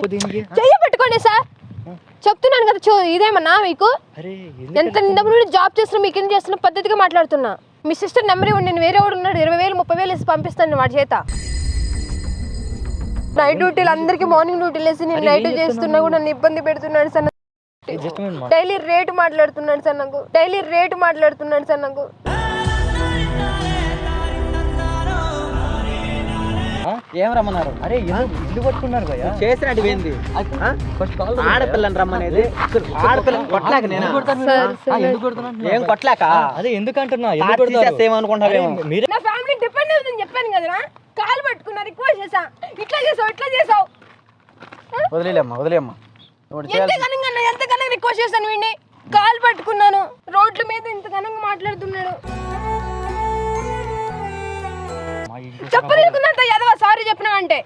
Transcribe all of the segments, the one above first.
చెయ్యి పెట్టుకోండి సార్. చెప్తున్నాను కదా చూ ఇదేమన్నా మీకు? ఎంత నింద నుండి జాబ్ చేస్తున్నా మీకు ఏం చేస్తున్న పద్ధతిగా మాట్లాడుతున్నా. మీ సిస్టర్ నెంబర్ ఇవ్వండి నేను వేరే వాడు ఉన్నాడు ఇరవై వేలు ముప్పై వేలు వేసి పంపిస్తాను వాడి చేత. నైట్ డ్యూటీలు అందరికీ మార్నింగ్ డ్యూటీలు వేసి నేను నైట్ చేస్తున్నా కూడా నన్ను ఇబ్బంది పెడుతున్నాడు సార్ డైలీ రేటు మాట్లాడుతున్నాడు సార్ నాకు. డైలీ రేటు మాట్లాడుతున్నాడు సార్ నాకు. ఏం రమ్మన్నారు? అరే ఇల్లు పట్టుకున్నారు భయ్యా. చేసినట్టు ఏంది? ఆడపిల్లని రమ్మనేది. ఆడపిల్లని కొట్టలేక నేను? ఏం కొట్టలేక అదే ఎందుకు అంటున్నా ఎందుకు తాట కొడతారు? తీసేస్తే ఏమనుకుంటారేమో. అరే, మీరే నా ఫ్యామిలీ డిపెండ్ అవుతుందని చెప్పాను కదరా కాలు పట్టుకున్నా రిక్వెస్ట్ చేసా ఇట్లా చేసావు ఇట్లా చేసావు. వదిలేమ్మా వదిలేమ్మా ఎంత ఘనంగా ఎంత ఘనంగా రిక్వెస్ట్ చేశాను వీడిని? కాలు పట్టుకున్నాను. రోడ్ల మీద ఇంత ఘనంగా మాట్లాడుతున్నాడు. చెప్పలేకున్నంత ఎదవా సారీ చెప్పినా అంటే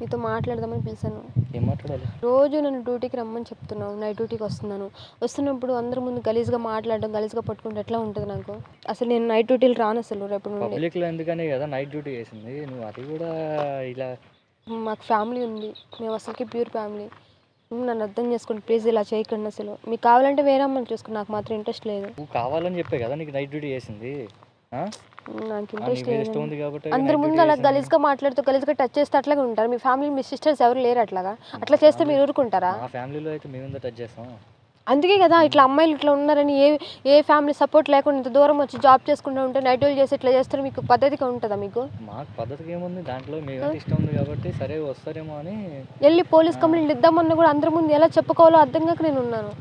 నీతో మాట్లాడదామని పిలిచాను. ఏం మాట్లాడాలి? రోజు నన్ను డ్యూటీకి రమ్మని చెప్తున్నావు. నైట్ డ్యూటీకి వస్తున్నాను. వస్తున్నప్పుడు అందరి ముందు గలీజ్గా మాట్లాడడం గలీజ్గా పట్టుకుంటే ఎట్లా ఉంటుంది నాకు? అసలు నేను నైట్ డ్యూటీలు రాను అసలు రేపు నుండి. పబ్లిక్లో ఎందుకనే కదా నైట్ డ్యూటీ చేసింది. నువ్వు అది కూడా ఇలా మాకు ఫ్యామిలీ ఉంది. మేము అసలుకి ప్యూర్ ఫ్యామిలీ. నన్ను అర్థం చేసుకోండి ప్లీజ్ ఇలా చేయకండి అసలు. మీకు కావాలంటే వేరే అమ్మని చూసుకోండి నాకు మాత్రం ఇంట్రెస్ట్ లేదు. నువ్వు కావాలని చెప్పే కదా నీకు నైట్ డ్యూటీ చేసింది. ఆ? నాకు ఆ, ఇంట్రెస్ట్ నీకు లేదు. ఇష్టం ఉంది కాబట్టి అందరి night ముందు duty అలా చేసింది. గలీజ్గా మాట్లాడుతూ గలీజ్గా టచ్ చేస్తే అట్లాగే ఉంటారు. మీ ఫ్యామిలీ మీ సిస్టర్స్ ఎవరు లేరు అట్లాగా? అట్లా చేస్తే మీరు ఊరుకుంటారా? మా ఫ్యామిలీలో అయితే మేము టచ్ చేస్తాం. అందుకే కదా ఇట్లా అమ్మాయిలు ఇట్లా ఉన్నారని ఏ ఏ ఫ్యామిలీ సపోర్ట్ లేకుండా ఇంత దూరం వచ్చి జాబ్ చేసుకుంటూ ఉంటే నైట్ చేసి ఇట్లా చేస్తారు మీకు పద్ధతిగా ఉంటుందా మీకు? మాకు పద్ధతికి ఏముంది? దాంట్లో మేమంటే ఇష్టం ఉంది కాబట్టి సరే వస్తారేమో అని వెళ్ళి పోలీస్ కంప్లైంట్ ఇద్దామన్నా కూడా అందరి ముందు ఎలా చెప్పుకోవాలో అర్థం కాక నేను ఉన్నాను.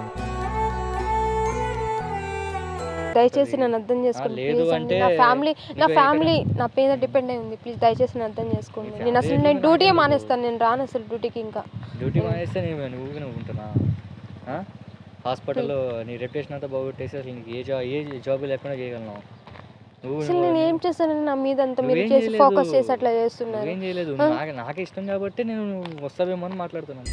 దయచేసి నన్ను అర్థం చేసుకోండి ప్లీజ్ నా ఫ్యామిలీ నా ఫ్యామిలీ నా మీద డిపెండ్ అయి ఉంది. ప్లీజ్ దయచేసి నన్ను అర్థం చేసుకోండి. నేను అసలు నేను డ్యూటీ మానేస్తాను. నేను రాను అసలు డ్యూటీకి ఇంకా. డ్యూటీ మానేస్తే నేను నువ్వు ఉంటున్నా? హాస్పిటల్లో నీ రెప్యుటేషన్ అంతా బాగొట్టేసి అసలు నీకు ఏ జాబ్ ఏ జాబ్ లేకుండా చేయగలను. అసలు నేను ఏం చేస్తానని నా మీద అంత మీరు చేసి. ఫోకస్ చేసి అట్లా చేస్తున్నారు. నువ్వేం చేయలేదు. నాకు నాకే ఇష్టం కాబట్టి నేను వస్తావేమో అని మాట్లాడుతున్నాను.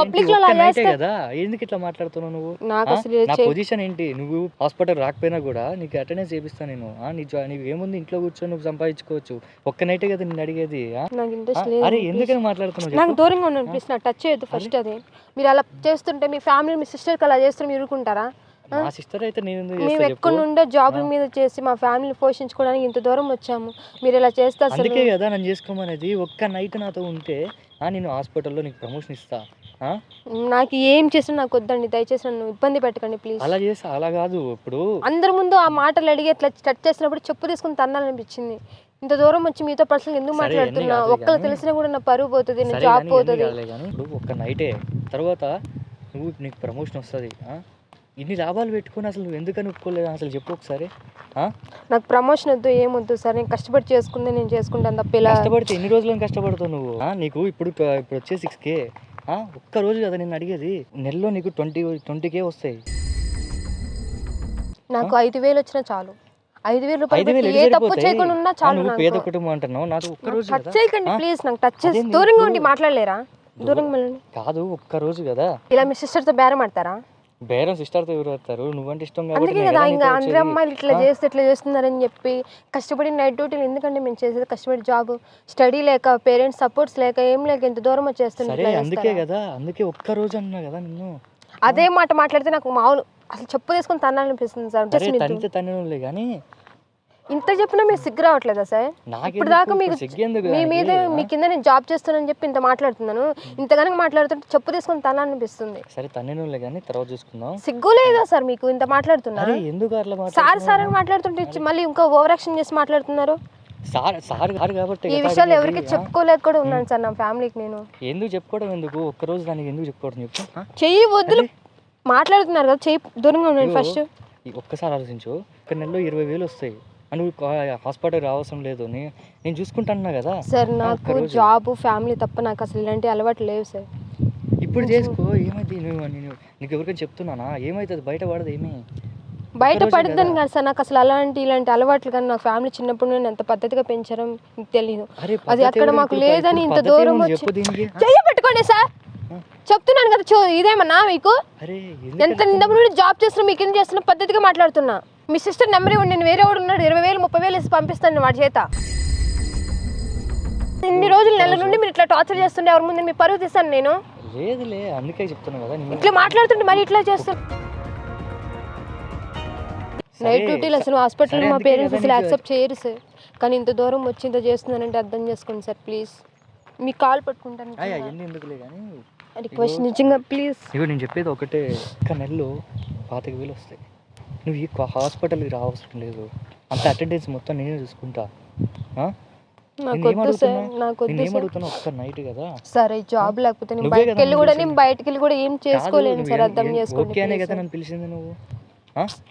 ఏంటి, లో కదా? ఎందుకు ఇట్లా మాట్లాడుతున్నావు నువ్వు? నాకు? అసలు నా పొజిషన్ ఏంటి? నువ్వు హాస్పిటల్ రాకపోయినా కూడా నీకు అటెండెన్స్ చేపిస్తాను నేను. నీ నీకు ఏముంది? ఇంట్లో కూర్చొని నువ్వు సంపాదించుకోవచ్చు. ఒక్క నైటే కదా నేను అడిగేది? నాకు? ఇంట్రెస్ట్ లేదు. అరే. ఎందుకని మాట్లాడుతున్నావు నాకు? దూరంగా ఉన్నాను ప్లీజ్ టచ్ చేయొద్దు ఫస్ట్ అది. మీరు అలా చేస్తుంటే మీ ఫ్యామిలీ మీ సిస్టర్కి అలా చేస్తే మీరు ఊరుకుంటారా? మా సిస్టర్ అయితే నేను మేము ఎక్కడి నుండో జాబుల మీద చేసి మా ఫ్యామిలీని పోషించుకోవడానికి ఇంత దూరం వచ్చాము. మీరు ఇలా చేస్తే అసలు అందుకే కదా నన్ను చేసుకోమనేది. ఒక్క నైట్ నాతో ఉంటే నేను హాస్పిటల్లో నీకు ప్రమోషన్ ఇస్తా. ఆ? నాకు ఏం చేసినా నాకు వద్దండి దయచేసి నన్ను ఇబ్బంది పెట్టకండి ప్లీజ్ అలా చేసి అలా కాదు ఇప్పుడు. అందరి ముందు ఆ మాటలు అడిగి ఇట్లా టచ్ చేసినప్పుడు చెప్పు తీసుకుని తన్నాలనిపించింది. ఇంత దూరం వచ్చి మీతో పర్సనల్ ఎందుకు మాట్లాడుతున్నా? ఒక్కరు తెలిసినా కూడా నా పరువు పోతుంది నా జాబ్ పోతుంది. ఒక్క నైటే తర్వాత నువ్వు నీకు ప్రమోషన్ వస్తుంది ఇన్ని లాభాలు పెట్టుకొని అసలు నువ్వు ఎందుకని ఒప్పుకోలేదు అసలు చెప్పు ఒకసారి? నాకు ప్రమోషన్ వద్దు ఏమొద్దు సార్ నేను కష్టపడి చేసుకుందే నేను చేసుకుంటాను తప్ప ఇలా కష్టపడితే ఎన్ని రోజులను కష్టపడతావు నువ్వు? నీకు ఇప్పుడు ఇప్పుడు వచ్చే సిక్స్ కే ఒక్క రోజు కదా నేను అడిగేది. నెలలో నీకు ట్వంటీ ట్వంటీ కే వస్తాయి. నాకు ఐదు వేలు వచ్చినా చాలు. ఐదు వేలు రూపాయలు ఏ తప్పు? చేయకుండా ఉన్నా చాలు నువ్వు పేద కుటుంబం అంటున్నావు. నాకు ఒక్క రోజు టచ్ చేయకండి? ప్లీజ్ నాకు టచ్ చేసి? దూరంగా ఉండి మాట్లాడలేరా? దూరంగా కాదు ఒక్క రోజు కదా. ఇలా మీ సిస్టర్తో బేరం ఆడతారా? బేరం సిస్టర్తో ఎవరు వస్తారు నువ్వంటే ఇష్టం కాబట్టి అందుకే కదా ఇంకా అందరి. అమ్మాయిలు ఇట్లా? చేస్తే ఇట్లా చేస్తున్నారని చెప్పి కష్టపడి నైట్ డ్యూటీలు ఎందుకంటే మేము చేసేది కష్టపడి జాబ్ స్టడీ లేక పేరెంట్స్ సపోర్ట్స్ లేక ఏం లేక ఇంత దూరం ఇట్లా అందుకే? కదా అందుకే ఒక్క రోజు అన్నా కదా నిన్ను అదే మాట మాట్లాడితే నాకు మామూలు అసలు చెప్పు తీసుకొని తనాలనిపిస్తుంది సార్ తనితే తనలే కానీ ఇంత చెప్పినా మీరు సిగ్గు రావట్లేదా సార్? ఇప్పుడు దాకా మీకు మీ? మీద మీ కింద నేను జాబ్ చేస్తానని చెప్పి ఇంత మాట్లాడుతున్నాను. ఇంతగానో మాట్లాడుతుంటే చెప్పు తీసుకొని తన అనిపిస్తుంది. సరే కానీ తర్వాత చూసుకుందాం. సిగ్గు లేదా సార్ మీకు ఇంత మాట్లాడుతున్నా? అరే ఎందుకు అట్లా సార్? సార్ అని మాట్లాడుతుంటే మళ్ళీ ఇంకా ఓవర్ యాక్షన్ చేసి మాట్లాడుతున్నారు? సార్ సార్ సార్ కాబట్టి ఈ విషయాలు ఎవరికి? చెప్పుకోలేక కూడా ఉన్నాను సార్ నా ఫ్యామిలీకి నేను. ఎందుకు చెప్పుకోవడం ఎందుకు? ఒక్క రోజు దానికి ఎందుకు చెప్పుకోవడం చెప్పు? చెయ్యి వద్దులు మాట్లాడుతున్నారు కదా చెయ్యి దూరంగా ఉండండి ఫస్ట్ ఒక్కసారి ఆలోచించు. ఒక నెలలో ఇరవై వేలు వస్తాయి. నువ్వు హాస్పిటల్ రావసరం లేదు నేను చూసుకుంటాను కదా? సార్ నాకు. జాబ్ ఫ్యామిలీ తప్ప నాకు అసలు ఇలాంటి అలవాటు లేవు సార్. ఇప్పుడు చేసుకో ఏమైంది? నువ్వు నేను నీకు ఎవరికైనా చెప్తున్నానా? ఏమైతుంది? బయట పడదు ఏమి? బయట పడద్దని కదా. సార్ నాకు అసలు అలాంటి ఇలాంటి అలవాట్లు కానీ నా ఫ్యామిలీ చిన్నప్పుడు నేను ఎంత పద్ధతిగా పెంచారో మీకు తెలియదు అది అక్కడ మాకు లేదని ఇంత దూరం వచ్చి? చెయ్యి పెట్టుకోండి సార్. చెప్తున్నాను కదా చూ ఇదేమన్నా మీకు? ఎంత నుండి జాబ్ చేస్తున్నా మీకు ఏం చేస్తున్నా పద్ధతిగా మాట్లాడుతున్నా. మీ సిస్టర్ నెంబర్ ఇవ్వండి నేను వేరే వాడు ఉన్నాడు ఇరవై వేలు ముప్పై వేలు వేసి పంపిస్తాను వాడి చేత. ఇన్ని రోజులు నెల నుండి మీరు ఇట్లా టార్చర్ చేస్తుండే ఎవరి ముందు మీ పరువు తీస్తాను నేను. లేదులే అందుకే చెప్తున్నా కదా ఇట్లా మాట్లాడుతుంటే మరి ఇట్లా చేస్తాను నైట్ డ్యూటీలు అసలు హాస్పిటల్ మా పేరెంట్స్ అసలు యాక్సెప్ట్ చేయరు సార్. కానీ ఇంత దూరం వచ్చి ఇంత చేస్తున్నానంటే అర్థం చేసుకోండి సార్ ప్లీజ్ మీ కాల్ పట్టుకుంటాను ఎందుకులే కానీ? రిక్వెస్ట్ నిజంగా ప్లీజ్ ఇగో నేను చెప్పేది ఒకటే ఒక్క నెలలో పాతిక వేలు వస్తాయి నువ్వు ఈ హాస్పిటల్కి రావసరం లేదు అంత అటెండెన్స్ మొత్తం నేనే చూసుకుంటా ఆ? నాకు నిన్నేం వద్దు సార్ అడుగుతున్నా? నాకు వద్దు నిన్నేం సార్ అడుగుతున్నా ఒక్క నైట్ కదా సరే జాబ్ లేకపోతే నేను నువ్వే బయటకు కదా వెళ్ళి నన్ను కూడా నేను పిలిచింది. బయటకు వెళ్ళి కూడా ఏం చేసుకోలేను సార్ అర్థం చేసుకోండి ఓకే అనే please కదా sir. నన్ను పిలిచింది నువ్వు?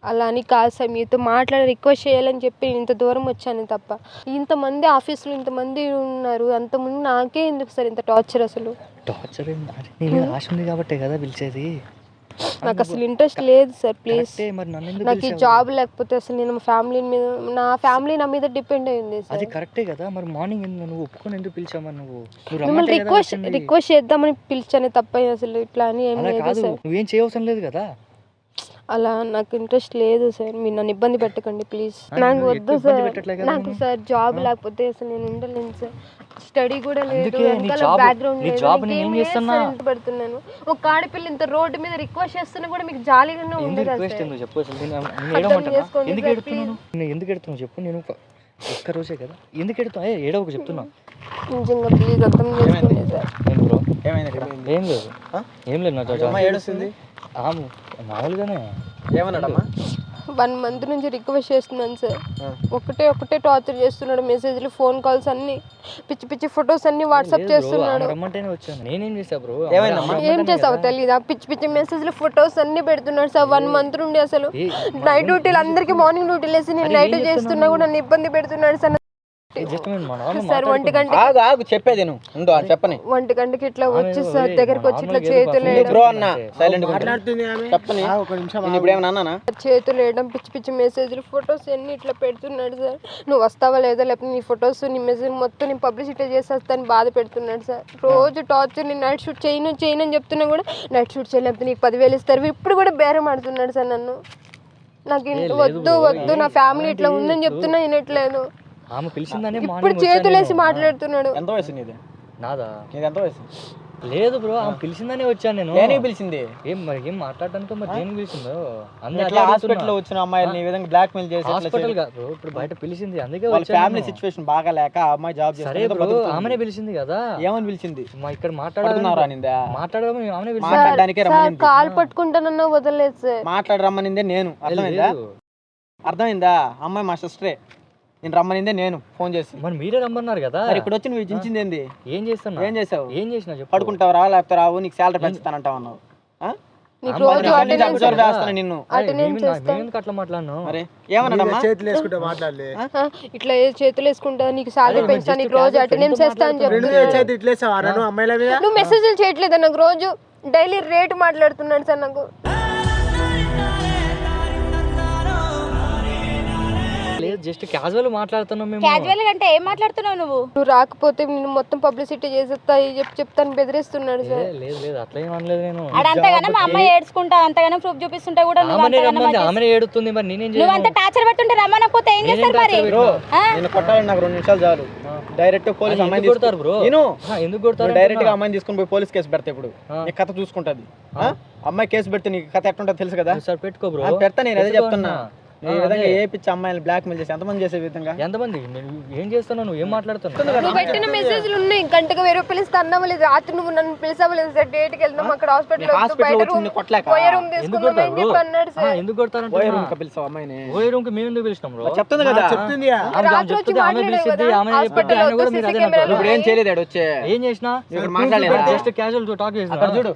అలా అని కాదు సార్ మీతో మాట్లాడి రిక్వెస్ట్ చేయాలని చెప్పి నేను ఇంత దూరం వచ్చాను తప్ప. ఇంతమంది ఆఫీసులో ఇంతమంది ఉన్నారు అంతమంది నాకే ఎందుకు సార్ ఇంత టార్చర్ అసలు? టార్చర్ ఏం అరే, నీ మీద ఆశ ఉంది కాబట్టే కదా పిలిచేది. నాకు అసలు ఇంట్రెస్ట్ లేదు సార్ ప్లీజ్ కరెక్టే, మరి నన్ను ఎందుకు నాకు ఈ పిలిచావు? జాబ్ లేకపోతే అసలు నేను మా ఫ్యామిలీ మీద నా ఫ్యామిలీ నా మీద డిపెండ్ అయింది అది సార్. కరెక్టే కదా మరి మార్నింగ్ ఎందుకు నువ్వు ఒప్పుకొని ఎందుకు పిలిచామా నువ్వు? నువ్వు మిమ్మల్ని రమ్మంటే కదా రిక్వెస్ట్ వచ్చింది. రిక్వెస్ట్ చేద్దామని పిలిచాను తప్ప అసలు ఇట్లా అని ఏం అలా లేదు కాదు సార్. నువ్వేం చేయవసరం లేదు కదా. అలా నాకు ఇంట్రెస్ట్ లేదు సార్. మీరు నన్ను ఇబ్బంది పెట్టకండి ప్లీజ్. నాకు వద్దు సార్. నాకు? సార్ జాబ్ లేకపోతే అసలు నేను ఉండలేను సార్. స్టడీ కూడా లేదు బ్యాక్గ్రౌండ్ లేదు. పెడుతున్నాను. ఒక ఆడపిల్ల ఇంత రోడ్డు మీద రిక్వెస్ట్ చేస్తున్నా కూడా మీకు జాలీగానే సార్? ఎందుకు ఎడుతున్నావు చెప్పు? నేను ఒక- ఒక్క రోజే కదా. ఎందుకు ఎడుతున్నా ఏడవకు చెప్తున్నా. నిజంగా ప్లీజ్ అర్థం చేసుకోండి సార్. ఏమైంది ఇక్కడ? ఏం లేదు. ఆ? ఏం లేదు నా అమ్మ ఏడుస్తుంది? ఆము మామూలుగానే. ఏమన్నాడమ్మా? వన్ మంత్ నుంచి రిక్వెస్ట్ చేస్తున్నాను సార్. ఒకటే ఒకటే టార్చర్ చేస్తున్నాడు మెసేజ్లు ఫోన్ కాల్స్ అన్ని పిచ్చి పిచ్చి ఫొటోస్ అన్ని వాట్సాప్ చేస్తున్నాడు? ఏం చేసావు తెలీదా? పిచ్చి పిచ్చి మెసేజ్లు ఫొటోస్ అన్ని పెడుతున్నాడు సార్ వన్ మంత్ నుండి అసలు. నైట్ డ్యూటీలు అందరికి మార్నింగ్ డ్యూటీలు వేసి నేను నైట్ చేస్తున్నా కూడా నన్ను ఇబ్బంది పెడుతున్నాడు సార్. సార్ ఒంటి గంట ఆగు ఆగు చెప్పేది నువ్వు చెప్పని. ఒంటి గంటకి ఇట్లా వచ్చి సార్ దగ్గరికి వచ్చి ఇట్లా చేతులు వేయడం. బ్రో అన్న సైలెంట్ మాట్లాడుతుంది ఆమె. చెప్పని. ఆ, ఒక నిమిషం నేను ఇప్పుడు ఏమన్నా అన్నానా? చేతులు వేయడం పిచ్చి పిచ్చి మెసేజ్లు ఫొటోస్ అన్ని ఇట్లా పెడుతున్నాడు సార్. నువ్వు వస్తావా లేదా లేకపోతే నీ ఫొటోస్ నీ మెసేజ్ మొత్తం నేను పబ్లిసిటీ చేసేస్తాను బాధ పెడుతున్నాడు సార్. రోజు టార్చర్ నేను నైట్ షూట్ చేయను చేయను అని చెప్తున్నా కూడా నైట్ షూట్ చేయలేకపోతే నీకు పదివేలు ఇస్తారు. ఇప్పుడు కూడా బేరం ఆడుతున్నాడు సార్ నన్ను. నాకు వద్దు వద్దు నా ఫ్యామిలీ ఇట్లా ఉందని చెప్తున్నా వినట్లేదు. ఆమె పిలిచిందనే ఇప్పుడు చేతులేసి మాట్లాడుతున్నాడు. ఎంత వయసు నీది? నాదా? నీది ఎంత వయసు? లేదు బ్రో ఆమె పిలిచిందనే వచ్చాను నేను. దేనికి పిలిచింది? ఏం మరి ఏం మాట్లాడటానికి మరి దేనికి పిలిచిందో? ఇట్లా హాస్పిటల్ వచ్చిన అమ్మాయిని ఈ విధంగా బ్లాక్ మెయిల్ చేసి హాస్పిటల్ కాదు ఇప్పుడు బయట పిలిచింది అందుకే వాళ్ళ వచ్చాను ఫ్యామిలీ నేను. సిచ్యువేషన్ బాగా లేక ఆ అమ్మాయి జాబ్ సరే. ఆమెనే పిలిచింది కదా? ఏమని పిలిచింది? మా ఇక్కడ మాట్లాడాలి నిందా మాట్లాడదాం ఆమెనే పిలిచింది. మాట్లాడడానికే సార్ రమ్మనింది. కాలు పట్టుకుంటానన్నా వదలలేదు సార్. మాట్లాడి రమ్మనిందే నేను అర్థమైందా. అర్థమైందా? అమ్మాయి మా సిస్టరే నేను రమ్మనిందే నేను ఫోన్ చేసి. మరి మీరే రమ్మన్నారు కదా. మరి ఇక్కడ వచ్చి నువ్వు చించింది ఏంది? ఏం చేస్తున్నా ఏం చేసావు? ఏం చేసినా చెప్పు. పడుకుంటావరా లేకపోతే రావు నీకు శాలరీ పెంచుతానంటావు అన్నావు చేస్తాను ఇట్లా ఏ చేతులు వేసుకుంటా నీకు సాలరీ just నీకు రోజు అటెండెన్స్ వేస్తా అని నువ్వు మెసేజ్లు చేయట్లేదు నాకు? రోజు డైలీ రేట్ మాట్లాడుతున్నాడు సార్ నాకు. జస్ట్ క్యాజువల్ మాట్లాడుతున్నాం మేము. క్యాజువల్ అంటే ఏం మాట్లాడుతున్నావు నువ్వు? నువ్వు రాకపోతే నేను మొత్తం పబ్లిసిటీ చేసేస్తా చెప్పి చెప్తాను బెదిరిస్తున్నాడు ఏ, సార్. లేదు లేదు అట్లా ఏం అనలేదు నేను. ఆడ అంతగానో మా అమ్మ ఏడ్చుకుంటా అంతగానో ప్రూఫ్ చూపిస్తుంటే కూడా నువ్వు ఆమెనే అంతగానో రమ్మంది ఆమెనే ఏడుతుంది మరి నేనేం నువ్వు అంత చేయను టార్చర్ పట్టుంటే రమ్మనకపోతే ఏం నేనేం చేస్తారు మరి? torture బ్రో ఆ? నేను కొట్టాలని నాకు రెండు నిమిషాలు చాలు. డైరెక్ట్ పోలీస్ అమ్మాయిని ఎందుకు కొడతారు బ్రో? నేను ఆ, ఎందుకు కొడతారు డైరెక్ట్గా అమ్మాయిని తీసుకుని పోయి పోలీస్ కేసు పెడతా ఇప్పుడు. ఆ. నీ కథ చూసుకుంటది. ఆ? అమ్మాయి కేసు పెడితే నీకు కథ ఎట్టుంటుందో తెలుసు కదా? సార్ పెట్టుకో బ్రో. ఆ, పెడతా నేను అదే చెప్తున్నా. ఈ విధంగా ఏ పిచ్చి అమ్మాయిని బ్లాక్ మెయిల్ చేసి ఎంతమంది చేసే విధంగా? ఎంతమంది? ఏం చేస్తున్నావు నువ్వు ఏం మాట్లాడుతున్నావు? నువ్వు పెట్టిన మెసేజ్లు ఉన్నాయి. గంటకు వేరే పిలిస్తే అన్నవలేదు రాత్రి నువ్వు నన్ను పిలిచవలేదు సార్. డేట్కి వెళ్దాం. అక్కడ హాస్పిటల్ హాస్పిటల్ ఎందుకు కొడతారంటే పోయే రూమ్ పిలిచావు అమ్మాయిని? ఓయే రూమ్కి మేము ఎందుకు పిలిచినాం చెప్తుంది కదా చెప్తుంది ఆమె చెప్తుంది, ఆమె చెప్పింది, కూడా మీరు అదే. ఇప్పుడు ఏం చేయలేదు వచ్చే ఏం చేసినా ఇక్కడ మాట్లాడలేదా? జస్ట్ క్యాజువల్ టాక్ చేసిన అక్కడ చూడు.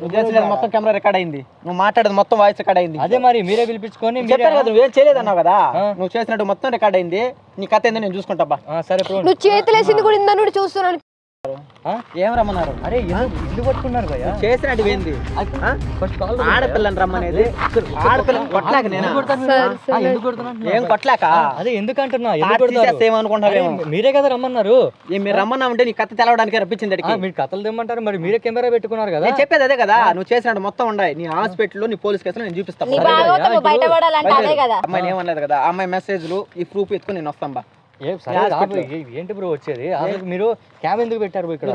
నువ్వు చేసలేదు మొత్తం కెమెరా రికార్డ్ అయింది. నువ్వు మాట్లాడేది మొత్తం వాయిస్ రికార్డ్ అయింది. అదే మరి మీరే పిలిపించుకొని మీరే చెప్పాను కదా నువ్వేం చేయలేదు అన్నావు కదా. నువ్వు చేసినట్టు మొత్తం రికార్డ్ అయింది. నీ కథ ఏందో నేను చూసుకుంటా సరే నువ్వు చేతులేసింది కూడా ఇందా నుండి చూస్తున్నాను? ఏం రమ్మన్నారు? అరే ఇల్లు పట్టుకున్నారు భయ్యా. చేసినట్టు ఏంది ఆడపిల్లని రమ్మనేది. ఆడపిల్లని కొట్టలేక నేను? ఏం కొట్టలేక అదే ఎందుకు అంటున్నా? ఎందుకు కార్ కొడతారు? తీసేస్తే ఏమనుకుంటారేమో అరే, మీరే కదా రమ్మన్నారు. ఏ మీరు రమ్మన్నామంటే నీ కత్తి తెలవడానికి రప్పించింది అడిగి. మీరు కథలు తెమ్మంటారు మరి మీరే కెమెరా పెట్టుకున్నారు కదా? నేను చెప్పేది అదే కదా నువ్వు చేసినట్టు మొత్తం ఉండాయి నీ హాస్పిటల్లో నీ పోలీస్ కేసులో నేను చూపిస్తాను బాగోతావు బయటపడాలంటే అదే కదా. అమ్మాయిని ఏమనలేదు కదా అమ్మాయి మెసేజ్లు ఈ ప్రూఫ్ ఎత్తుకుని నేను వస్తాం బా. ఏంటి బ్రో వచ్చేది? మీరు క్యామ్ ఎందుకు పెట్టారు ఇక్కడ?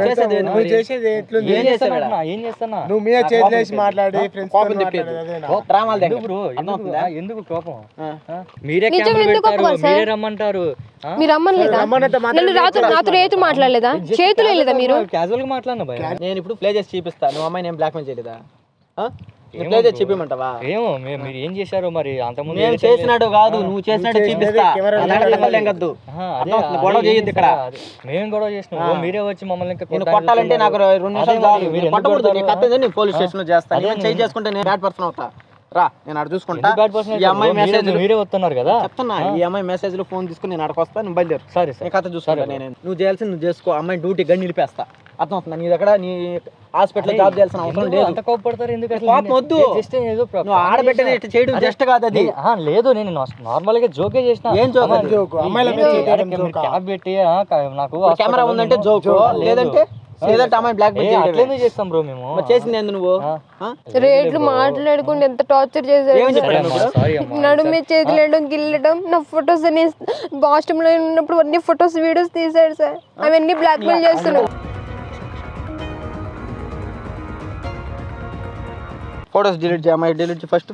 చేసేది ఎట్లుంది? ఏం ఏం చేస్తానా చేస్తావు ఏం చేస్తానా నువ్వు మీద చేతులేసి మాట్లాడి ఫ్రెండ్స్ కోపం తెప్పేది. డ్రామాలు దగ్గర. ఎందుకు బ్రో? కోపం? మీరే పెట్టారు? మీరే రమ్మంటారు? మీరు రమ్మనలేదా? రమ్మనంత మాత్రం నన్ను రాత్రి నాతో రేతు మాట్లాడలేదా? చేతులు లేదా మీరు? క్యాజువల్గా మాట్లాడినా నేను ఇప్పుడు ప్లే చేసి చూపిస్తా. నువ్వు అమ్మాయిని ఏం బ్లాక్మెయిల్ చేయలేదా? ప్లే చేసి చూపించమంటావా ఏమో మీరు ఏం చేశారో మరి? అంతకుముందు నేను ఏం చేయలేదు. చేసినాడు కాదు నువ్వు చేసినట్టు చూపిస్తా. గొడవ చేయొద్దు ఇక్కడ. మేమేం గొడవ చేసినాం? ఓ, మీరే వచ్చి మమ్మల్ని నేను కొట్టాలంటే నాకు. రెండు నిమిషాలు నేను ఎందుకు కొట్టకూడదు నీ కొడతారు? కత్తి నేను పోలీస్ స్టేషన్లో చేస్తాను నేను చేయి నేను- చేసుకుంటే నేను బ్యాడ్ పర్సన్ అవుతా. రా నేను అక్కడ చూసుకుంటా. ఈ అమ్మాయి? మెసేజ్ మీరే- వస్తున్నారు కదా? చెప్తున్నా ఈ అమ్మాయి మెసేజ్లో ఫోన్ తీసుకుని నేను అక్కడికి వస్తా బయలుదేరు. సరే సరే. కథ చూసుకుంటా నేను. నువ్వు చేయాల్సింది నువ్వు చేసుకో అమ్మాయి డ్యూటీ గడి నిలిపేస్తా. అర్థమవుతుందా నీ దగ్గర నీ హాస్పిటల్ జాబ్ చేయాల్సిన అవసరం లేదు అంత కోపడతారు ఎందుకు? కోపం వద్దు. just ఏదో నువ్వు ఆడబెట్టని ఇట్లా చేయడం జస్ట్ కాదు అది లేదు నేను నార్మల్గా జోకే చేసిన ఏం. అమ్మాయిల? క్యాబ్ పెట్టి నాకు కెమెరా ఉందంటే జోక్ లేదు. లేదంటే లేదంటే అమ్మాయి బ్లాక్ ఏ, అట్లెందుకు చేస్తాం బ్రో మేము మరి చేసింది ఏంది నువ్వు ఆ. ఆ? రేట్లు మాట్లాడుకుంటే ఎంత టార్చర్ చేశారు చెప్పాడు అమ్మా, నువ్వు? sorry అమ్మా. నడుమే చేతులు వేయడం గిల్లడం నా ఫొటోస్ అన్ని బాస్టమ్లో ఉన్నప్పుడు అన్ని ఫొటోస్ వీడియోస్ తీసాడు సార్ అవన్నీ బ్లాక్ మెయిల్ చేస్తున్నావు ఫోటోస్ డిలీట్ చేయ అమ్మాయి డిలీట్ ఫస్ట్.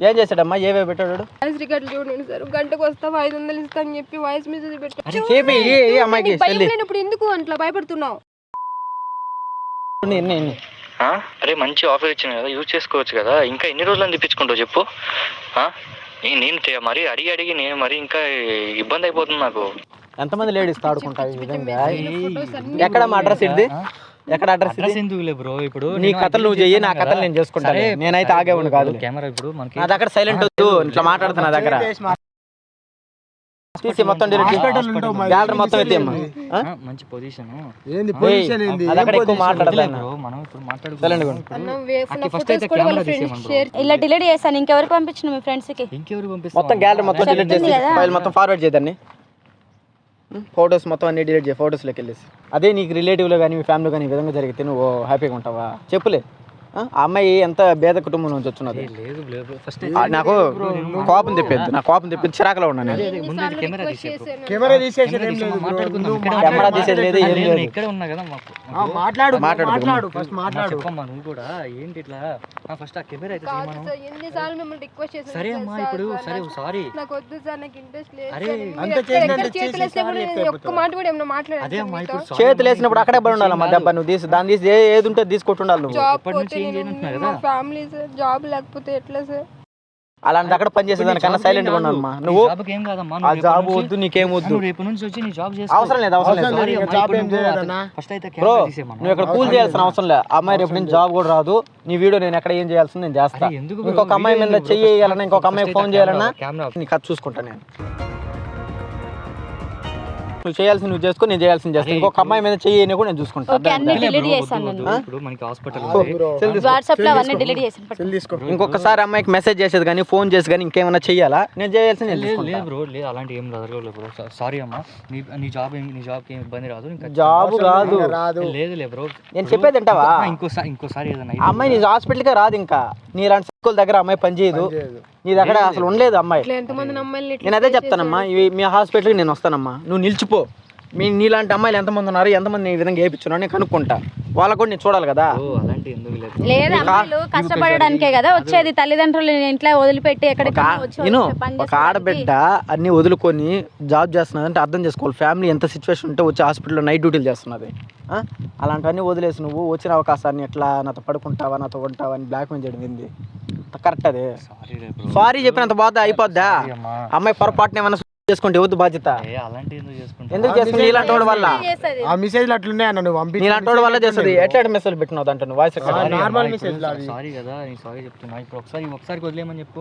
ఏం చేశాడమ్మా? ఏవే పెట్టాడు వాయిస్ రికార్డ్ చూడండి సార్. గంటకు వస్తావా ఐదు వందలు ఇస్తా అని చెప్పి వాయిస్ మెసేజ్ పెట్టాడు. అమ్మాయికి భయం లేనప్పుడు ఎందుకు అట్లా భయపడుతున్నావు? అరే మంచి ఆఫర్ ఇచ్చింది కదా యూజ్ చేసుకోవచ్చు కదా. ఇంకా ఎన్ని రోజులని తెప్పించుకుంటావు చెప్పు? నేను- మరీ అడిగి అడిగి నేను మరి ఇంకా ఇబ్బంది అయిపోతుంది నాకు. ఎంతమంది లేడీస్ ఆడుకుంటారు ఈ విధంగా? ఫొటోస్ అన్ని ఎక్కడ మా అడ్రస్ ఇది ఎక్కడ అడ్రస్ ఎందుకులే బ్రో ఇప్పుడు నీ కథలు నువ్వు చెయ్యి నా కథలు నేను చేసుకుంటాను. నేనైతే ఆగేవాడు కాదు. కెమెరా ఇప్పుడు మనకి నా దగ్గర సైలెంట్ వద్దు ఇట్లా మాట్లాడుతున్నా నా దగ్గర. తీసి మొత్తం. గ్యాలరీ మొత్తం మంచి పొజిషన్ ఏంది పొజిషన్ ఏంది? అక్కడ ఎక్కువ మనం ఇప్పుడు ఫస్ట్ అయితే కెమెరా తీసేయమను ఇలా డిలీట్ చేస్తాను. ఇంకెవరికి పంపించిన మీ ఫ్రెండ్స్కి? ఇంకెవరు పంపిస్తాం మొత్తం గ్యాలరీ మొత్తం డిలీట్ చేసి. ఫైల్ మొత్తం ఫార్వర్డ్ చేయదాన్ని ఫొటోస్ మొత్తం అన్ని డిలీట్ చేయి ఫొటోస్లోకి వెళ్ళేసి అదే నీకు రిలేటివ్లో కానీ మీ ఫ్యామిలీ కానీ ఈ విధంగా జరిగితే నువ్వు హ్యాపీగా ఉంటావా? చెప్పులే ఆ? అమ్మాయి ఎంత పేద కుటుంబం నుంచి వచ్చినది? లేదు లేదు ఫస్ట్ ఆ, నాకు కోపం తెప్పేది నా కోపం తెప్పింది చిరాకులో ఉన్నాను నేను. ముందు ఇది కెమెరా తీసేపు కెమెరా తీసేసి ఏం లేదు bro. మాట్లాడుకుందాం నువ్వు ఇక్కడే కెమెరా మాట్లాడు. తీసేది లేదు, ఏం నేను లేదు. ఇక్కడే ఉన్నా కదా మాకు. ఆ, మాట్లాడు మాట్లాడు, మాట్లాడు ఫస్ట్ అమ్మా, మాట్లాడు. చెప్పమ్మా నువ్వు కూడా. ఏంటి ఇట్లా? ఫస్ట్ ఆ కెమెరా అయితే ఎన్నిసార్లు మిమ్మల్ని రిక్వెస్ట్ చేశాను సరే అమ్మా ఇప్పుడు సార్, సరే నాకు- వద్దు సార్ నాకు ఇంట్రెస్ట్ లేదు అరే, అంత ఒక్క మాట కూడా అదే అమ్మా ఇప్పుడు చేతులు అమ్మా, వేసినప్పుడు అక్కడే పడి ఉండాలమ్మా చేంజ్ దెబ్బ నువ్వు తీసి దాన్ని తీసి ఏ- ఏది ఉంటే తీసుకుంటుండాలి నువ్వు. కదా? ఫ్యామిలీ సార్ జాబ్ లేకపోతే ఎట్లా సార్? అలాంటి అక్కడ పని చేసేదానికన్నా సైలెంట్గా. నువ్వు? నీ జాబ్కి ఏం కాదమ్మా? ఆ జాబ్ వద్దు నీకేం వద్దు. రేపు నుంచి వచ్చి నీ జాబ్ అవసరం లేదు అవసరం లేదు. జాబ్ ఏం చేయదన్నా? ఫస్ట్ అయితే బ్రో కెమెరా తీసేయమన్నా. నువ్వు ఇక్కడ కూల్ చేయాల్సిన అవసరం లేదు. అమ్మాయి రేపు నుంచి జాబ్ కూడా రాదు. నీ వీడియో నేను ఎక్కడ ఏం చేయాల్సింది నేను చేస్తా? ఇంకొక అమ్మాయి మీద ఎందుకు చెయ్యి బ్రో? వేయాలన్నా ఇంకొక అయితే ఫోన్ చేయాలన్నా కెమెరా నీ కథ చూసుకుంటా నేను. నువ్వు చేయాల్సింది నువ్వు చేసుకో నేను చేయాల్సింది చేస్తాను ఇంకొక అమ్మాయి మీద చెయ్యి అయినా కూడా నేను చూసుకుంటా. ఓకే అన్ని వద్దులే డిలీట్ బ్రో, చేస్తాను వద్దు, నేను. వద్దు. ఇప్పుడు మనకి హాస్పిటల్ సెల్ వాట్సాప్లో అవన్నీ డిలీట్ చేసాను పట్టు. సెల్ తీసుకో. ఇంకొకసారి అమ్మాయికి మెసేజ్ చేసేది కానీ ఫోన్ చేసి కానీ ఇంకేమైనా చెయ్యాలా? నేను చేయాల్సింది నేను లేదు చూసుకుంటా. లేదు బ్రో లేదు అలాంటి ఏం జరగలేదు బ్రో. సారీ అమ్మా. నీ నీ జాబ్ ఏం నీ జాబ్కి ఏం ఇబ్బంది రాదు. ఇంకా జాబ్ కాదు రాదు. లేదు లే బ్రో. నేను చెప్పేది వింటావా? ఇంకోసారి ఇంకోసారి ఏదైనా అమ్మాయి నీ హాస్పిటల్కే రాదు ఇంకా. నీ స్కూల్ దగ్గర అమ్మాయి పని చేయదు. నీ దగ్గర అసలు ఉండలేదు అమ్మాయి. ఇట్లా ఎంతమంది అమ్మాయిలు నేను అదే చెప్తానమ్మా ఇవి మీ హాస్పిటల్కి నేను వస్తానమ్మా. నువ్వు నిలిచిపో. మీ నీలాంటి అమ్మాయిలు ఎంతమంది ఉన్నారు ఎంతమంది ఈ విధంగా వేయించున్నావు నేను కనుక్కుంటా. వాళ్ళకు కూడా నేను చూడాలి కదా. ఓ అలాంటి ఎందుకు లేదు? అమ్మాయిలు కష్టపడడానికే కదా వచ్చేది. తల్లిదండ్రులు ఇంట్లో వదిలిపెట్టి ఎక్కడికైనా పని ఒక ఆడబిడ్డ అన్ని వదులుకొని జాబ్ చేస్తున్నది అంటే అర్థం చేసుకోవాలి. ఫ్యామిలీ ఎంత సిచ్యువేషన్ ఉంటే వచ్చి హాస్పిటల్లో నైట్ డ్యూటీలు చేస్తున్నది. ఆ? అలాంటివన్నీ వదిలేసి నువ్వు వచ్చిన అవకాశాన్ని ఎట్లా నాతో పడుకుంటావా నాతో ఉంటావా అని బ్లాక్మెయిల్ చేయడం ఏంది? కరెక్ట్ అదే. సారీ రే బ్రో సారీ చెప్పినంత బాధ అయిపోద్దా? అమ్మా. అమ్మాయి పొరపాటున ఏమన్నా చేసుకుంటే వద్దు బాధ్యత? ఏ అలాంటి ఎందుకు చేసుకుంటా ఎందుకు చేసుకుంటే నీలాంటి వాడి వల్ల. చేస్తుంది. ఆ మెసేజ్లు అట్లున్నాయి అన్న నువ్వు పంపించిన నీలాంటి వాడి వల్ల చేస్తుంది. ఎట్లా మెసేజ్ పెట్టినావు దాంట్లో నువ్వు వాయిస్ నార్మల్ మెసేజ్ సారీ కదా నేను సారీ చెప్తున్నా. ఇప్పుడు ఒకసారి ఒకసారి వదిలేమని చెప్పు.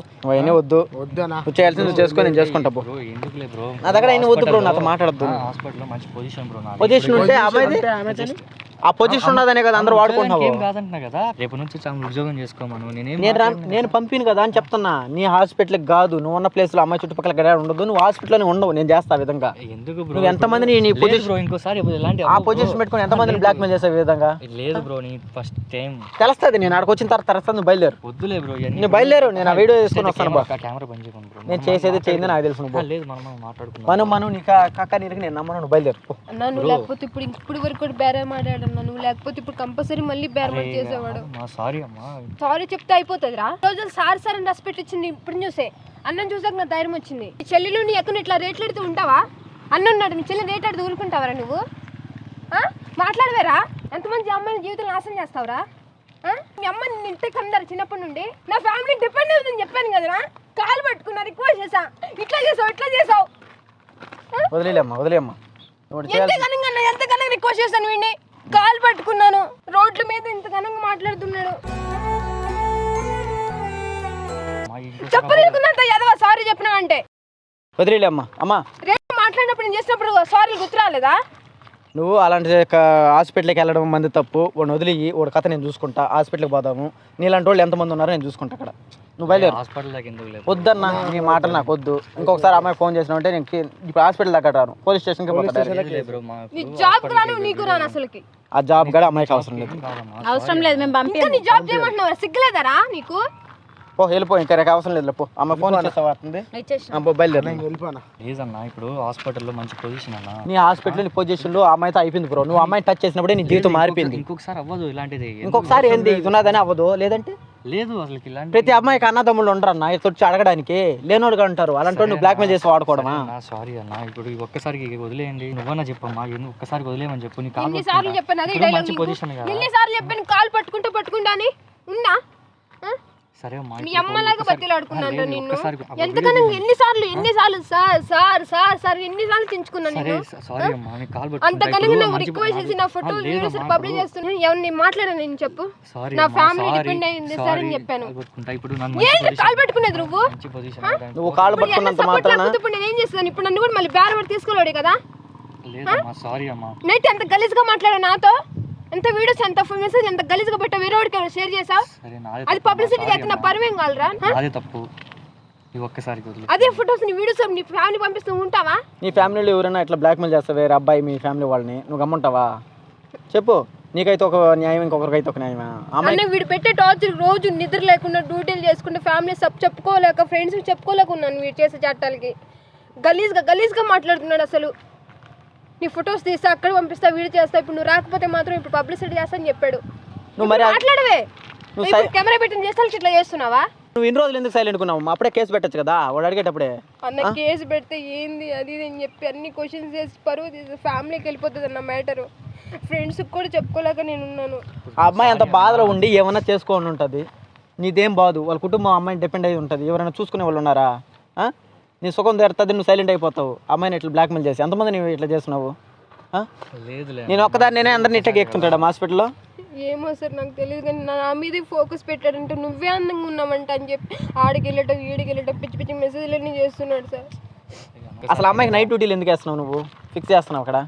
వద్దు. వద్దనా? నువ్వు చేయాల్సింది నువ్వు చేసుకొని నేను చేసుకుంటా బ్రో ఎందుకులే బ్రో నా దగ్గర అయినా వద్దు బ్రో నాతో మాట్లాడద్దు. హాస్పిటల్లో మంచి పొజిషన్ బ్రో నా పొజిషన్ ఉంటే అమ్మాయిది? ఆ పొజిషన్ ఉన్నదనే కదా అందరూ వాడుకుంటున్నావు ఏం కాదంటున్నా కదా. రేపు నుంచి చాలా ఉద్యోగం చేసుకోమను. నేనేం నేను రా నేను పంపిను కదా అని చెప్తున్నా. నీ హాస్పిటల్కి కాదు. నువ్వు ఉన్న ప్లేస్లో అమ్మాయి చుట్టుపక్కల గడ ఉండదు. నువ్వు హాస్పిటల్లోనే ఉండవు. నేను చేస్తా ఆ విధంగా. ఎందుకు బ్రో నువ్వు ఎంతమందిని నీ పొజిషన్ బ్రో ఇంకోసారి ఇప్పుడు ఇలాంటి ఆ పొజిషన్ పెట్టుకొని ఎంతమందిని బ్లాక్మెయిల్ చేసే విధంగా? లేదు బ్రో నీ ఫస్ట్ టైం తెలుస్తుంది. నేను అక్కడికి వచ్చిన తర్వాత తెలుస్తుంది. నువ్వు బయలుదేరు. వద్దులే బ్రో నేను బయలుదేరు. నేను ఆ వీడియో తీసుకొని వస్తాను బా. కెమెరా పని చేయకుండా బ్రో నేను చేసేది చేయింది నాకు తెలుసు నువ్వు లేదు మనం మనం మాట్లాడుకుందాం. మనం మనం నీ కాక నీరికి నేను నమ్మను నువ్వు బయలుదేరు. పో. అన్నా నువ్వు లేకపోతే ఇప్పుడు ఇప్పుడు వరకు కూడా బేరే మాట్లాడన్నా నువ్వు లేకపోతే ఇప్పుడు కంపల్సరీ మళ్ళీ బేరమాడి చేసేవాడు. సారీ అమ్మా. సారీ చెప్తే అయిపోతుందిరా. రోజు సార్ సార్ అని రెస్పెక్ట్ ఇచ్చింది ఇప్పుడు చూసే. అన్నం చూసాక నా ధైర్యం వచ్చింది. ఈ చెల్లెలు నీ ఎక్కడ ఇట్లా రేట్లాడుతూ ఉంటావా? అన్న ఉన్నాడు నీ చెల్లి రేట్లాడుతూ ఊరుకుంటావరా నువ్వు? ఆ? మాట్లాడవేరా? ఎంతమంది అమ్మాయిల జీవితం నాశనం చేస్తావురా? మీ అమ్మ నిన్ను ఇంటే కన్నారు చిన్నప్పటి నుండి. నా ఫ్యామిలీ డిపెండ్ అవుతుందని చెప్పాను కదరా. కాలు పట్టుకున్నా రిక్వెస్ట్ చేసా ఇట్లా చేసావు ఇట్లా చేసావు. వదిలేమ్మా వదిలేమ్మా ఎంత ఘనంగా ఎంత ఘనంగా రిక్వెస్ట్ చేశాను వీడిని? కాలు పట్టుకున్నాను. రోడ్ల మీద ఇంత ఘనంగా మాట్లాడుతున్నాడు. చెప్పలేకున్నంత ఎదవ సారీ చెప్పినా అంటే. వదిలేమ్మా అమ్మా. రేపు మాట్లాడినప్పుడు నేను చేసినప్పుడు సారీ గుర్తు రాలేదా నువ్వు అలాంటి హాస్పిటల్కి వెళ్ళడం మంది తప్పు. వాడిని వదిలి వాడి కథ నేను చూసుకుంటా. హాస్పిటల్కి పోదాము. నీలాంటి వాళ్ళు ఎంతమంది ఉన్నారో నేను చూసుకుంటా అక్కడ. నువ్వు బయలుదేరు. హాస్పిటల్ దాకా ఎందుకు లేదు వద్దన్న నీ మాటలు నాకు వద్దు. ఇంకొకసారి అమ్మాయి ఫోన్ చేసినావంటే నేను కి- ఇప్పుడు హాస్పిటల్ దాకా రాను. పోలీస్ స్టేషన్కి పోతా direct. లేదు బ్రో మా నీ జాబ్ రాను నీకు రాను అసలుకి. ఆ జాబ్ కూడా అమ్మాయికి అవసరం లేదు. అవసరం లేదు మేము పంపి ఇంకా నీ జాబ్ చేయమంటున్నావు? సిగ్గులేదరా నీకు? పో వెళ్ళిపో ఇంకా రేపు అవసరం లేదు పో. అమ్మాయి ఫోన్ చేస్తా వస్తుంది ఇచ్చేసిన. పో బయలుదేరు. వెళ్ళిపోనా లేదన్నా ఇప్పుడు హాస్పిటల్లో మంచి పొజిషన్ అన్న. నీ హాస్పిటల్ నీ పొజిషన్లో ఆ అమ్మాయితో అయిపోయింది బ్రో. నువ్వు అమ్మాయిని టచ్ చేసినప్పుడే నీ జీవితం మారిపోయింది. ఇంకొకసారి అవ్వదు ఇలాంటిది. ఇంకొకసారి ఏంది? ఇది ఉన్నదని అవ్వదు. లేదంటే లేదు అసలు ఇలాంటి ప్రతి అమ్మాయికి అన్నదమ్ములు ఉండరు అన్న ఇది వచ్చి అడగడానికి లేనోడుగా ఉంటారు. అలాంటి నువ్వు బ్లాక్మెయిల్ చేసి వాడుకోవడమా? సారీ అన్న. ఇప్పుడు ఒక్కసారికి వదిలేయండి. నువ్వన్నా చెప్పమ్మా ఎందుకు ఒక్కసారి వదిలేయమని చెప్పు నీ కాల్ చెప్పాను అదే మంచి పొజిషన్ కదా. ఎన్నిసార్లు చెప్పాను కాలు పట్టుకుంటూ పట్టుకుంటా అని? ఉన్నా? సరే అమ్మా మీ అమ్మలాగా బతిలాడుకున్నాను నిన్ను. ఎంతకన్నా ఎన్నిసార్లు ఎన్నిసార్లు సార్ సార్ సార్ సార్ ఎన్నిసార్లు తెంచుకున్నాను సరే నిన్ను? సారీ అమ్మా నీ కాల్ అంత కనుక నాకు రిక్వెస్ట్ చేసి నా ఫోటో వీడియోస్ పబ్లిష్ చేస్తున్నాను ఎవరిని మాట్లాడాను నేను చెప్పు. నా ఫ్యామిలీ డిపెండ్ అయింది సార్ అని చెప్పాను. ఏంటి కాలు పెట్టుకునేది నువ్వు? నువ్వు ఎంత పట్టుకున్నంత మాత్రాన? ఇప్పుడు నేను ఏం చేస్తాను? ఇప్పుడు నన్ను కూడా మళ్ళీ బేర పడి తీసుకోలేడు కదా? లేదమ్మా సారీ అమ్మా. నైట్ ఎంత గలీజ్గా మాట్లాడా నాతో? ఎంత వీడియోస్ ఎంత మెసేజ్ ఎంత గలీజ్గా పెట్టా వేరే వాడికి షేర్ చేసావు అది పబ్లిసిటీ sorry చేస్తే నా. పరువేం కాలరా నాదే తప్పు. వదిలే. అదే ఫొటోస్ నీ వీడియోస్ నీ ఫ్యామిలీ పంపిస్తూ ఉంటావా? నీ ఫ్యామిలీలో ఎవరైనా ఇట్లా బ్లాక్మెయిల్ చేస్తా వేరే అబ్బాయి మీ ఫ్యామిలీ వాళ్ళని నువ్వు గమ్ముంటావా? చెప్పు. నీకైతే ఒక న్యాయం ఇంకొకరికైతే ఒక న్యాయమా? అన్న వీడు పెట్టే టార్చర్ రోజు నిద్ర లేకుండా డ్యూటీలు చేసుకుంటే ఫ్యామిలీ సబ్ చెప్పుకోలేక ఫ్రెండ్స్ చెప్పుకోలేకున్నాను వీడు చేసే చట్టాలకి. గలీజ్గా గలీజ్గా మాట్లాడుతున్నాడు అసలు. నీ ఫొటోస్ తీస్తా అక్కడ పంపిస్తా వీడియో చేస్తా. ఇప్పుడు నువ్వు రాకపోతే మాత్రం ఇప్పుడు పబ్లిసిటీ చేస్తా అని చెప్పాడు. నువ్వు మరి మాట్లాడవే. నువ్వు కెమెరా పెట్టిన చేస్తా ఇట్లా చేస్తున్నావా? నువ్వు ఇన్ని రోజులు ఎందుకు సైలెంట్ ఉన్నావు? అప్పుడే కేసు పెట్టచ్చు కదా వాడు అడిగేటప్పుడే. అన్న కేసు పెడితే ఏంది? అది ఇది అని చెప్పి అన్ని క్వశ్చన్స్ చేసి పరువు ఫ్యామిలీకి వెళ్ళిపోతుంది అన్న మ్యాటరు ఫ్రెండ్స్కి కూడా చెప్పుకోలేక నేను ఉన్నాను. ఆ అమ్మాయి అంత బాధలో ఉండి ఏమన్నా చేసుకోని ఉంటుంది నీదేం బాదు. వాళ్ళ కుటుంబం అమ్మాయిని డిపెండ్ అయి ఉంటుంది. ఎవరైనా చూసుకునే వాళ్ళు ఉన్నారా? నీ సుఖం తెరుతుంది నువ్వు సైలెంట్ అయిపోతావు. అమ్మాయిని ఇట్లా బ్లాక్మెయిల్ చేసి. ఎంతమంది నువ్వు ఇట్లా చేస్తున్నావు? ఆ? లేదులే. నేను ఒక్కదాన్ని నేనే అందరిని ఇట్లా ఎక్కుతుంటాడా హాస్పిటల్లో ఏమో సార్ నాకు తెలియదు కానీ నా మీదే ఫోకస్ పెట్టాడంటే నువ్వే అందంగా ఉన్నామంట అని చెప్పి ఆడికి వెళ్ళటం ఈడికి వెళ్ళటం పిచ్చి పిచ్చి మెసేజ్లన్నీ చేస్తున్నాడు సార్. అసలు అమ్మాయికి నైట్ డ్యూటీలు ఎందుకు వేస్తున్నావు నువ్వు? ఫిక్స్ చేస్తున్నావు అక్కడ?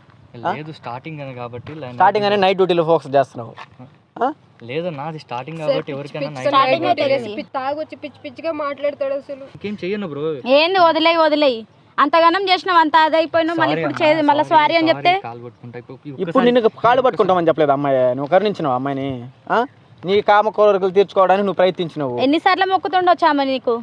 లేదు స్టార్టింగ్ అని కాబట్టి లైన్ స్టార్టింగ్ అనే నైట్ డ్యూటీలో ఫోకస్ చేస్తున్నావు? లేదన్నా అది స్టార్టింగ్ కాబట్టి ఎవరికైనా పిచ్చి తాగొచ్చి పిచ్చిగా మాట్లాడతాడు అసలు. ఇంకేం చెయ్యను బ్రో? ఏంది వదిలేయి వదిలేయి. అంతగానం చేసినావు అంత అదైపోయినావు మళ్ళీ ఇప్పుడు చేది మళ్ళీ సారీ అని చెప్తే? ఇప్పుడు నిన్ను కాళ్ళు పట్టుకుంటామని చెప్పలేదు అమ్మాయి? నువ్వు కరుణించినావు అమ్మాయిని? ఆ? నీ కామ కోరికలు తీర్చుకోవడానికి నువ్వు ప్రయత్నించినావు. ఎన్నిసార్లు మొక్కుతుండొచ్చు ఆమె నీకు?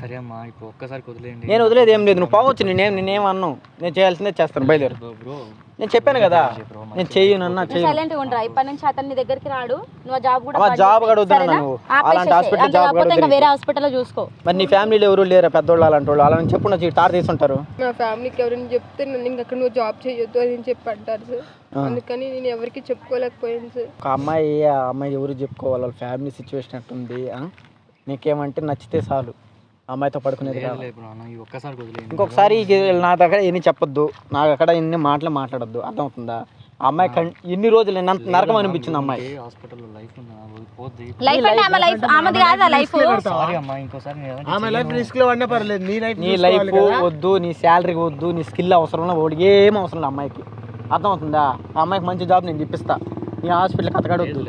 సరే అమ్మా ఇప్పుడు ఒక్కసారికి వదిలేయండి. నేను వదిలేదు ఏం లేదు. నువ్వు పోవచ్చు నేనేం నేనేం అన్ను నేను చేయాల్సిందే చేస్తాను బయలుదేరు. బ్రో. నేను చెప్పాను కదా. నేను చెయ్యనన్నా చెయ్యను. సైలెంట్ ఉండరా. ఇప్పటి నుంచి అతని నీ దగ్గరికి రాడు. నువ్వు జాబ్ కూడా జాబ్ సరేనా? నువ్వు. అలాంటి హాస్పిటల్ జాబ్ ఇంకా. వేరే హాస్పిటల్లో చూసుకో. మరి నీ ఫ్యామిలీలో ఎవరు లేరా పెద్దోళ్ళు అలాంటి వాళ్ళు? అలా చెప్పున్న టార్ తీసుంటారు. నా ఫ్యామిలీకి ఎవరైనా చెప్తే నన్ను ఇంక అక్కడ నువ్వు జాబ్ చేయొద్దు అని చెప్పి అంటారు సార్. అందుకని నేను ఎవరికి చెప్పుకోలేకపోయాను సార్. ఒక అమ్మాయి ఆ అమ్మాయి ఎవరు చెప్పుకోవాలి? వాళ్ళ ఫ్యామిలీ సిచ్యువేషన్ ఎట్టుంది? ఆ? నీకేమంటే నచ్చితే చాలు. అమ్మాయితో పడుకునేది కాదు. లేదు బ్రో అన్న ఈ ఒక్కసారి వదిలేదు ఇంకొకసారి ఇక నా దగ్గర ఎన్ని చెప్పొద్దు నాకు అక్కడ ఎన్ని మాటలు మాట్లాడొద్దు అర్థమవుతుందా? ఆ అమ్మాయి కన్- ఇన్ని రోజులు నరకం అనిపించింది అమ్మాయి. హాస్పిటల్లో లైఫ్ ఉందా? పోద్ది. లైఫ్ అంటే ఆమె లైఫ్ ఆమెది కాదా లైఫ్ సారీ అమ్మా ఇంకోసారి నేను ఎలాంటి ఆమె లైఫ్ రిస్క్లో పడినా పర్లేదు నీ లైఫ్ నీ లైఫ్ వద్దు నీ శాలరీ వద్దు నీ స్కిల్ అవసరం వాడికి ఏం అవసరం లేదు అమ్మాయికి. అర్థమవుతుందా? ఆ అమ్మాయికి మంచి జాబ్ నేను ఇప్పిస్తా. నీ హాస్పిటల్కి అతగడొద్దు.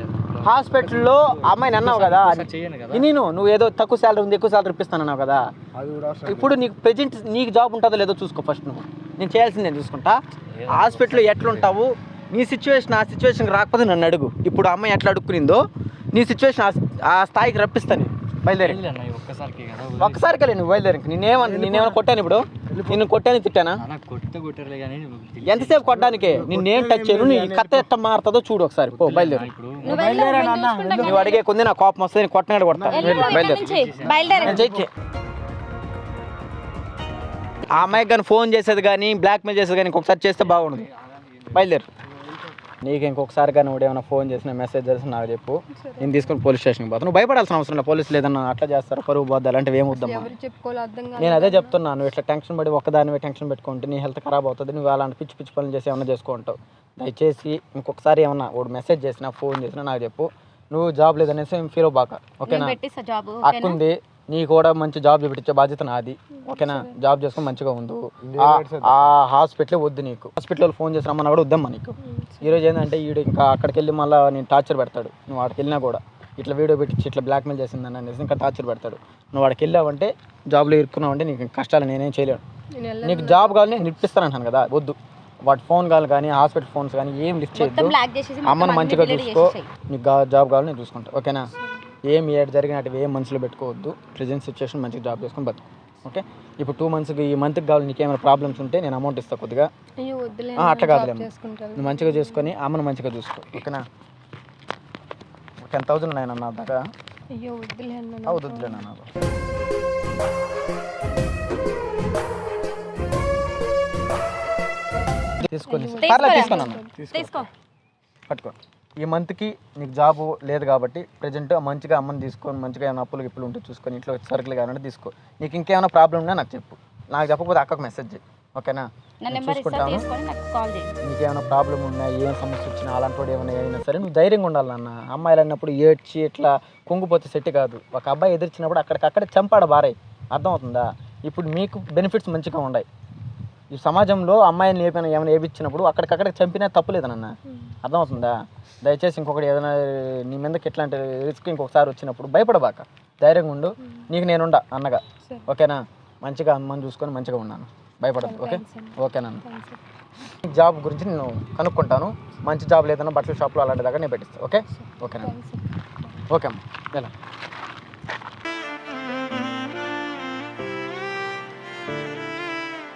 హాస్పిటల్లో అమ్మాయిని అన్నావు కదా చేయను కదా. నేను నువ్వు ఏదో తక్కువ శాలరీ ఉంది ఎక్కువ శాలరీ ఇప్పిస్తానన్నావు కదా. ఇప్పుడు నీకు ప్రెజెంట్ నీకు జాబ్ ఉంటుందో లేదో చూసుకో ఫస్ట్ నువ్వు. నేను చేయాల్సింది నేను చూసుకుంటా. హాస్పిటల్లో ఎట్లుంటావు? నీ సిచ్యువేషన్ ఆ సిచ్యువేషన్ రాకపోతే నన్ను అడుగు. ఇప్పుడు ఆ అమ్మాయి ఎట్లా అడుక్కునిందో నీ సిచ్యువేషన్ ఆ స్థాయికి రప్పిస్తాను బయలుదేరి. ఒక్కసారికి నువ్వు బయలుదేరి. నేనేమన్నా నేనేమైనా కొట్టాను ఇప్పుడు? నిన్ను కొట్టాను తిట్టానా? అన్న కొట్టితే కొట్టారులే కానీ ఎంతసేపు కొట్టడానికే? నిన్నేం టచ్ చేయను? నీ కథ ఎట్ట మారుతుందో చూడు ఒకసారి. పో బయలుదేరి. ఇప్పుడు. నువ్వు అడిగే కొంది నా కోపం వస్తుంది నేను కొట్టనాడు కొడతా. బయలుదేరి. ఆ అమ్మాయికి కానీ ఫోన్ చేసేది కానీ బ్లాక్మెయిల్ చేసేది కానీ ఇంకొకసారి చేస్తే బాగుండదు బయలుదేరు. నీకు ఇంకొకసారి కానీ నువ్వు ఏమైనా ఫోన్ చేసిన మెసేజ్ చేసి నాకు చెప్పు. నేను తీసుకొని పోలీస్ స్టేషన్కి పోతాను నువ్వు భయపడాల్సిన అవసరం లేదు. పోలీసులు ఏదన్నా అట్లా చేస్తారు? పరువు పోద్ది? అలాంటివి కాదు నేను అదే చెప్తున్నాను. నువ్వు ఇట్లా టెన్షన్ పడి ఒక్కదానివే టెన్షన్ పెట్టుకుంటే నీ హెల్త్ ఖరాబ్ అవుతుంది. నువ్వు అలాంటి పిచ్చి పిచ్చి పనులు చేసి ఏమైనా చేసుకుంటావు దయచేసి ఇంకొకసారి ఏమన్నా వాడు మెసేజ్ చేసినా ఫోన్ చేసినా నాకు చెప్పు. నువ్వు జాబ్ లేదనేసి ఫీల్ అవ్వబాక. ఓకేనా? నేను నీకు కూడా మంచి జాబ్ చూపించే బాధ్యత నాది. ఓకేనా? జాబ్ చేసుకొని మంచిగా ఉండు. ఆ- హాస్పిటల్ వద్దు నీకు. హాస్పిటల్ ఫోన్ చేసి రమ్మన్నా కూడా వద్దమ్మా నీకు. ఈరోజు ఏంటంటే ఈడు ఇంకా అక్కడికి వెళ్ళి మళ్ళీ నేను టార్చర్ పెడతాడు. నువ్వు అక్కడికి వెళ్ళినా కూడా. ఇట్లా వీడియో పెట్టి ఇట్లా బ్లాక్మెయిల్ చేసిందని అనేసి ఇంకా టార్చర్ పెడతాడు. నువ్వు అక్కడికి వెళ్ళావంటే జాబ్లో ఇరుక్కున్నావంటే నీకు కష్టాలు నేనేం చేయలేను. నీకు జాబ్ కావాలి నేను ఇప్పిస్తాను అంటాను కదా వద్దు. వాటి ఫోన్ కావాలి కానీ హాస్పిటల్ ఫోన్స్ కానీ ఏం లిఫ్ట్ చేయొద్దు. అమ్మను మంచిగా చూసుకో. నీకు గా- జాబ్ కావాలి నేను చూసుకుంటా. ఓకేనా? ఏం ఏడు జరిగినట్టు ఏం మనసులో పెట్టుకోవద్దు. ప్రజెంట్ సిచ్యువేషన్ మంచిగా జాబ్ చేసుకొని బతుకు. ఓకే ఇప్పుడు టూ మంత్స్కి ఈ మంత్కి కావాలి నీకు ఏమైనా ప్రాబ్లమ్స్ ఉంటే నేను అమౌంట్ ఇస్తాను కొద్దిగా. అట్లా. చేసుకుంటాను. నువ్వు మంచిగా చూసుకొని అమ్మను మంచిగా చూసుకో. ఓకేనా? టెన్ థౌసండ్ ఉన్నాయి అన్న దాకా. అయ్యో వద్దులే నాకు. తీసుకొని పర్లేదు తీసుకున్నాను తీసుకో. పట్టుకో. ఈ మంత్కి నీకు జాబ్ లేదు కాబట్టి ప్రజెంట్ మంచిగా అమ్మని తీసుకొని మంచిగా ఏమైనా అప్పులు గిప్పులు ఉంటే చూసుకొని ఇంట్లో సరుకులు కావాలంటే తీసుకో. నీకు ఇంకేమైనా ప్రాబ్లం ఉన్నా నాకు చెప్పు. నాకు చెప్పకపోతే అక్కకు మెసేజ్ చేయి. ఓకేనా? చూసుకుంటాను. నీకేమైనా ప్రాబ్లం ఉన్నా ఏం సమస్య వచ్చినా అలాంటి వాడు ఏమైనా అయినా సరే నువ్వు ధైర్యంగా ఉండాలి నాన్న. అమ్మాయిలు అన్నప్పుడు ఏడ్చి ఇట్లా కుంగిపోతే సెట్ కాదు. ఒక అబ్బాయి ఎదిరించినప్పుడు అక్కడికక్కడే చంపాడ బారాయి అర్థమవుతుందా? ఇప్పుడు మీకు బెనిఫిట్స్ మంచిగా ఉన్నాయి ఈ సమాజంలో అమ్మాయిని ఏమైనా ఏమైనా ఏపించినప్పుడు అక్కడికక్కడ చంపినా తప్పులేదు నాన్న. అర్థమవుతుందా? దయచేసి ఇంకొకటి ఏదైనా నీ మీదకి ఇట్లాంటి రిస్క్ ఇంకొకసారి వచ్చినప్పుడు భయపడబాక. ధైర్యంగా ఉండు. నీకు నేనుండా అన్నగా. ఓకేనా? మంచిగా అమ్మని చూసుకొని మంచిగా ఉన్నాను. భయపడదు ఓకే. ఓకేనా జాబ్ గురించి నేను కనుక్కుంటాను. మంచి జాబ్ లేదన్నా బట్టల షాప్లో అలాంటి దగ్గర నేను పెట్టిస్తాను ఓకే? ఓకేనా? ఓకే అమ్మ.